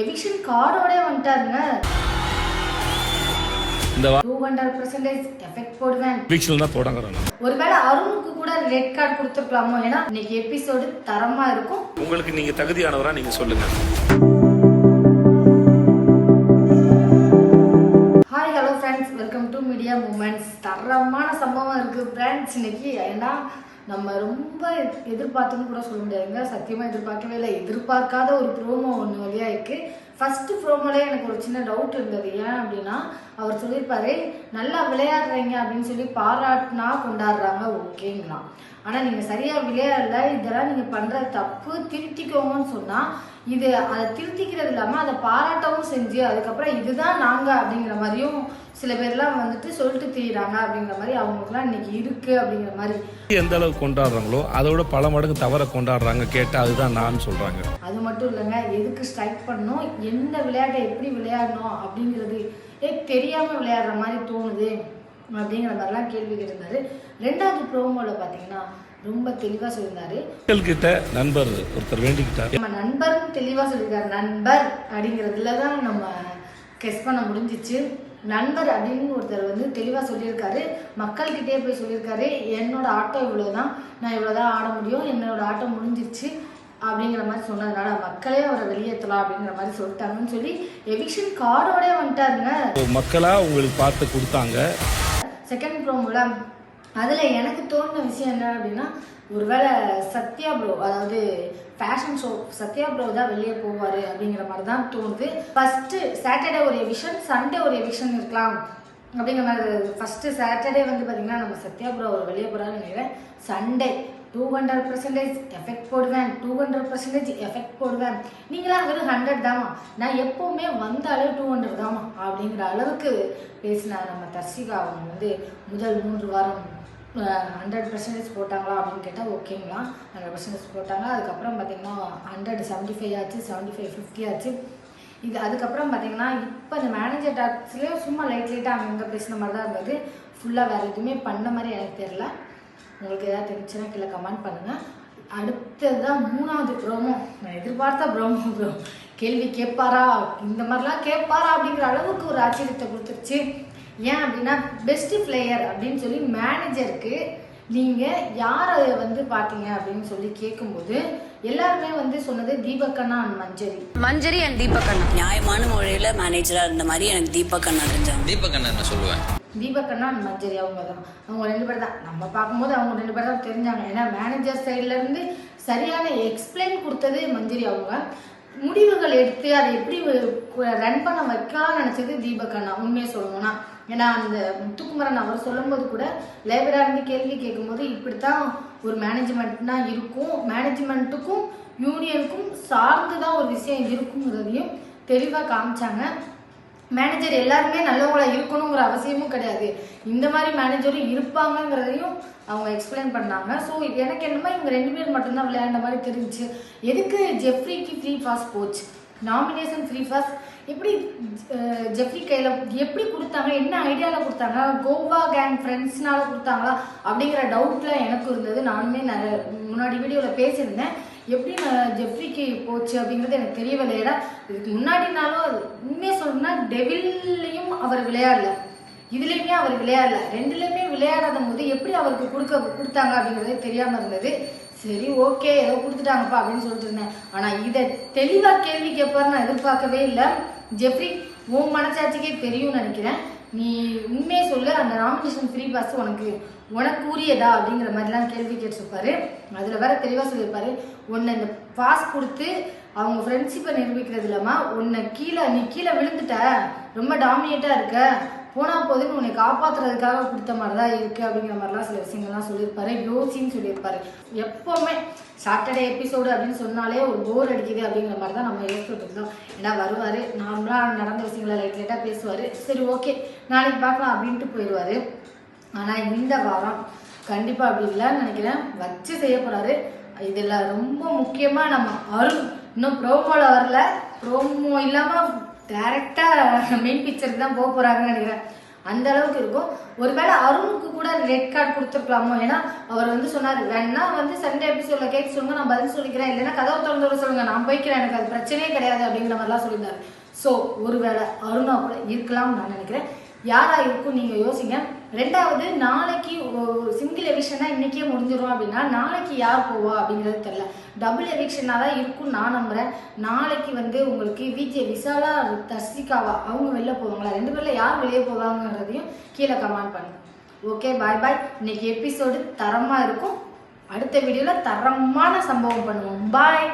Eviction கார்டோடய வந்துட்டாருங்க. இந்த two hundred percentage effect போடுவேன். வீக்ஸில் தான் நான் ஒருவேளை அருணுக்கு கூட ரெட் கார்டு கொடுத்துருக்கலாமோ ஏன்னா இன்னைக்கு எபிசோடு தரமா இருக்கும். உங்களுக்கு நீங்கள் தகுதியானவரா நீங்கள் சொல்லுங்கள் hi hello friends welcome to media moments தரமான சம்பவம் இருக்குது ஃப்ரெண்ட்ஸ் இன்னைக்கு ஏன்னா நம்ம ரொம்ப எதிர்பார்த்துன்னு கூட சொல்ல முடியாதுங்க. சத்தியமாக எதிர்பார்க்கவே இல்லை. எதிர்பார்க்காத ஒரு ப்ரோமோ ஒன்று வழியாக இருக்குது ஃபஸ்ட்டு ப்ரோமோலே எனக்கு ஒரு சின்ன டவுட் இருந்தது. ஏன் அப்படின்னா அவர் சொல்லியிருப்பாரு நல்லா விளையாடுறீங்க அப்படின்னு சொல்லி பாராட்டினா கொண்டாடுறாங்க. ஓகேங்களாம் ஆனால் நீங்கள் சரியாக விளையாடல இதெல்லாம் நீங்கள் பண்ணுற தப்பு திருத்திக்கோங்கன்னு சொன்னால் இது அதை திருத்திக்கிறது இல்லாமல் அதை பாராட்டவும் செஞ்சு அதுக்கப்புறம் இதுதான் நாங்கள் அப்படிங்கிற மாதிரியும் சில பேர்லாம் வந்துட்டு சொல்லிட்டு திரியிறாங்க அப்படிங்கிற மாதிரி அவங்களுக்குலாம் இன்னைக்கு இருக்கு அப்படிங்கிற மாதிரி. எந்த அளவுக்கு கொண்டாடுறாங்களோ அதோட பல மடங்கு தவற கொண்டாடுறாங்க கேட்டால் அதுதான் நான் சொல்கிறாங்க அது மட்டும் இல்லைங்க எதுக்கு ஸ்ட்ரைக் பண்ணணும் எந்த விளையாட்டை எப்படி விளையாடணும் அப்படிங்கிறது ஏ தெரியாமல் விளையாடுற மாதிரி தோணுது. அப்படிங்கிற மாதிரிலாம் கேள்வி கேட்டிருந்தாரு. ரெண்டாவது ப்ரோமோவில் பார்த்தீங்கன்னா ரொம்ப தெளிவாக சொல்லியிருந்தாரு. மக்கள்கிட்ட நண்பர் ஒருத்தர் வேண்டிக்கிட்டார். நம்ம நண்பரும் தெளிவாக சொல்லியிருக்காரு. நண்பர் அப்படிங்கிறதுல தான் நம்ம கெஸ் பண்ண முடிஞ்சிச்சு. நண்பர் அப்படின்னு ஒருத்தர் வந்து தெளிவாக சொல்லியிருக்காரு. மக்கள்கிட்டயே போய் சொல்லியிருக்காரு. என்னோட ஆட்டம் இவ்வளோதான் நான் இவ்வளோதான் ஆட முடியும். என்னோட ஆட்டம் முடிஞ்சிருச்சு அப்படிங்கிற மாதிரி சொன்னதுனால மக்களே அவரை வெளியேற்றலாம் அப்படிங்கிற மாதிரி சொல்லிட்டாங்கன்னு சொல்லி எவிக்ஷன் கார்டோடே வந்துட்டாருங்க. மக்களாக உங்களுக்கு பார்த்து கொடுத்தாங்க. செகண்ட் ப்ரோமோல அதில் எனக்கு தோணுன விஷயம் என்ன அப்படின்னா ஒருவேளை சத்யா ப்ரோ அதாவது ஃபேஷன் ஷோ சத்யா ப்ரோ தான் வெளியே போவார் அப்படிங்கிற மாதிரி தான் தோணுது. ஃபஸ்ட்டு சாட்டர்டே ஒரு எவிஷன் சண்டே ஒரு எவிஷன் இருக்கலாம். அப்படிங்கிற மாதிரி ஃபஸ்ட்டு சாட்டர்டே வந்து பார்த்திங்கன்னா நம்ம சத்யாபுரம் ஒரு வெளியே போகிறான்னு நினைக்கிறேன். Sunday two hundred percentage effect போடுவேன் டூ ஹண்ட்ரட் பர்சன்டேஜ் எஃபெக்ட் போடுவேன். நீங்களாம் வெறும் ஹண்ட்ரட் தாமா நான் எப்போவுமே வந்தாலே டூ ஹண்ட்ரட் தாமா அப்படிங்கிற அளவுக்கு பேசினா நம்ம தர்ஷிகா அவங்க வந்து முதல் மூன்று வாரம் ஹண்ட்ரட் பர்சன்டேஜ் போட்டாங்களா அப்படின்னு கேட்டால் ஓகேங்களா ஹண்ட்ரட் பர்சன்டேஜ் போட்டாங்க. அதுக்கப்புறம் பார்த்தீங்கன்னா ஹண்ட்ரட் செவன்ட்டி ஃபைவ் ஆச்சு செவன்ட்டி ஃபைவ் ஃபிஃப்டி ஆச்சு. இது அதுக்கப்புறம் பார்த்தீங்கன்னா இப்போ இந்த மேனேஜர் டாக்ஸ்லேயே சும்மா லைட் லைட்டாக அங்கங்கே பேசின மாதிரி தான் இருந்தது ஃபுல்லாக வேறு எதுவுமே பண்ண மாதிரி எனக்கு தெரில உங்களுக்கு ஏதாவது தெரிஞ்சுன்னா கீழே கமெண்ட் பண்ணுங்கள் அடுத்தது தான் மூணாவது ப்ரோமோ நான் எதிர்பார்த்தா ப்ரோமோ ப்ரோ கேள்வி கேட்பாரா? இந்த மாதிரிலாம் கேட்பாரா அப்படிங்கிற அளவுக்கு ஒரு ஆச்சரியத்தை கொடுத்துருச்சு. ஏன் அப்படின்னா பெஸ்ட் பிளேயர் அப்படின்னு சொல்லி மேனேஜருக்கு நீங்கள் யாரை வந்து பார்த்தீங்க அப்படின்னு சொல்லி கேட்கும்போது எல்லாருமே வந்து சொன்னது தீபக்கண்ணா அண்ட் மஞ்சரி. மஞ்சரி அண்ட் தீபக் அண்ணா நியாயமான முறையில் மேனேஜராக இருந்த மாதிரி எனக்கு தீபக் அண்ணா தெரிஞ்சாங்க. தீபக் அண்ணன் நான் சொல்லுவேன்? தீபக்கண்ணா அண்ட் மஞ்சரி அவங்க தான் அவங்க ரெண்டு பேர் தான். நம்ம பார்க்கும்போது அவங்க ரெண்டு பேர் தான் தெரிஞ்சாங்க. ஏன்னா மேனேஜர் சைட்லேருந்து சரியான எக்ஸ்பிளைன் கொடுத்தது மஞ்சரி அவங்க. முடிவுகள் எடுத்து அதை எப்படி ரன் பண்ண வைக்கலாம்னு நினச்சது தீபக்கண்ணா. உண்மையை சொல்லணும்னா. ஏன்னா அந்த முத்துக்குமரன் அவர் சொல்லும்போது கூட லேபராக இருந்து கேள்வி கேட்கும்போது இப்படித்தான் ஒரு மேனேஜ்மெண்ட்னா இருக்கும். மேனேஜ்மெண்ட்டுக்கும் யூனியனுக்கும் சார்ந்து தான் ஒரு விஷயம் இருக்குங்கிறதையும் தெளிவாக காமிச்சாங்க. மேனேஜர் எல்லாருமே நல்லவங்களா இருக்கணுங்கிற அவசியமும் கிடையாது. இந்த மாதிரி மேனேஜரும் இருப்பாங்கங்கிறதையும் அவங்க எக்ஸ்பிளைன் பண்ணாங்க. ஸோ எனக்கு என்னமோ இவங்க ரெண்டு பேர் மட்டும்தான் விளையாண்ட மாதிரி தெரிஞ்சுச்சு. எதுக்கு ஜெஃப்ரிக்கு ஃப்ரீ பாஸ் போச்சு? நாமினேஷன் ஃப்ரீ ஃபர்ஸ்ட் எப்படி ஜெஃப்ரி கையில் எப்படி கொடுத்தாங்க என்ன ஐடியாவில் கொடுத்தாங்க கோவா கேங் ஃப்ரெண்ட்ஸ்னால கொடுத்தாங்களா அப்படிங்கிற டவுட்லாம் எனக்கு இருந்தது. நானுமே நிறைய முன்னாடி வீடியோவில் பேசியிருந்தேன். எப்படி நான் ஜெஃப்ரிக்கு போச்சு அப்படிங்கிறது எனக்கு தெரியவில்லை. ஏன்னா இதுக்கு முன்னாடினாலும் அது உண்மையை சொல்லணும்னா டெவில்லையும் அவர் விளையாடல. இதுலேயுமே அவர் விளையாடல. ரெண்டுலேயுமே விளையாடாத போது எப்படி அவருக்கு கொடுக்க கொடுத்தாங்க அப்படிங்கிறது தெரியாமல் இருந்தது. சரி ஓகே ஏதோ கொடுத்துட்டாங்கப்பா அப்படின்னு சொல்லிட்டு இருந்தேன். ஆனால் இதை தெளிவாக கேள்வி கேட்பாரு நான் எதிர்பார்க்கவே இல்லை. ஜெப்ரி உன் மனசாட்சிக்கே தெரியும்னு நினைக்கிறேன். நீ உண்மையை சொல்லு அந்த நாமினேஷன் ஃப்ரீ பாஸ் உனக்கு உனக்கு உரியதா அப்படிங்கிற மாதிரிலாம் கேள்வி கேட்டிருப்பாரு. அதில் வேற தெளிவாக சொல்லியிருப்பாரு. உன்னை இந்த பாஸ் கொடுத்து அவங்க ஃப்ரெண்ட்ஷிப்பை நிரூபிக்கிறது இல்லாமல் உன்னை கீழே நீ கீழே விழுந்துட்ட. ரொம்ப டாமினேட்டாக இருக்க. போனால் போதுன்னு உன்னை காப்பாற்றுறதுக்காக கொடுத்த மாதிரி தான் இருக்குது அப்படிங்கிற மாதிரிலாம் சில விஷயங்கள்லாம் சொல்லியிருப்பாரு. யோசின்னு சொல்லியிருப்பாரு. எப்போவுமே சாட்டர்டே எபிசோடு அப்படின்னு சொன்னாலே ஒரு போர் அடிக்குது அப்படிங்கிற மாதிரி தான் நம்ம யோசிச்சுட்டு இருந்தோம். ஏன்னா வருவார் நார்மலாக நடந்த விஷயங்களை லைட் லைட்டாக பேசுவார். சரி ஓகே நாளைக்கு பார்க்கலாம் அப்படின்ட்டு போயிடுவார். ஆனால் இந்த வாரம் கண்டிப்பாக அப்படி இல்லைன்னு நினைக்கிறேன். வச்சு செய்ய போகிறாரு இதில் ரொம்ப முக்கியமாக நம்ம அருண் இன்னும் ப்ரோமோவில் வரல. ப்ரோமோ இல்லாமல் டேரெக்டாக மெயின் பிக்சருக்கு தான் போக போகிறாங்கன்னு நினைக்கிறேன். அந்த அளவுக்கு இருக்கும். ஒருவேளை அருணுக்கு கூட ரெட் கார்டு கொடுத்துருக்கலாமோ? ஏன்னா அவர் வந்து சொன்னார் வேணா வந்து சண்டே எபிசோட்ல கேட்டு சொல்லுங்க நான் பதில் சொல்லிக்கிறேன். இல்லைன்னா கதவு திறந்து விட சொல்லுங்க நான் போய்க்கிறேன் எனக்கு அது பிரச்சனையே கிடையாது அப்படிங்கிற மாதிரிலாம் சொல்லியிருந்தாரு. ஸோ ஒருவேளை அருணா கூட இருக்கலாம்னு நான் நினைக்கிறேன். யாரா இருக்கும் நீங்க யோசிங்க. ரெண்டாவது நாளைக்கு ஒரு எவிக்ஷனா இன்னைக்கே முடிஞ்சிடும் அப்படின்னா நாளைக்கு யார் போவா அப்படிங்கிறது தெரியல. டபுள் எவிக்ஷனா தான் இருக்கும் நான் நம்புறேன். நாளைக்கு வந்து உங்களுக்கு விஜய் விசாலா தர்சிகாவா அவங்க வெளில போவாங்களா? ரெண்டு பேர்ல யார் வெளியே போவாங்கன்றதையும் கீழே கமெண்ட் பண்ணுங்க. ஓகே பாய் பாய் இன்னைக்கு எபிசோடு தரமா இருக்கும். அடுத்த வீடியோல தரமான சம்பவம் பண்ணுவோம். பாய்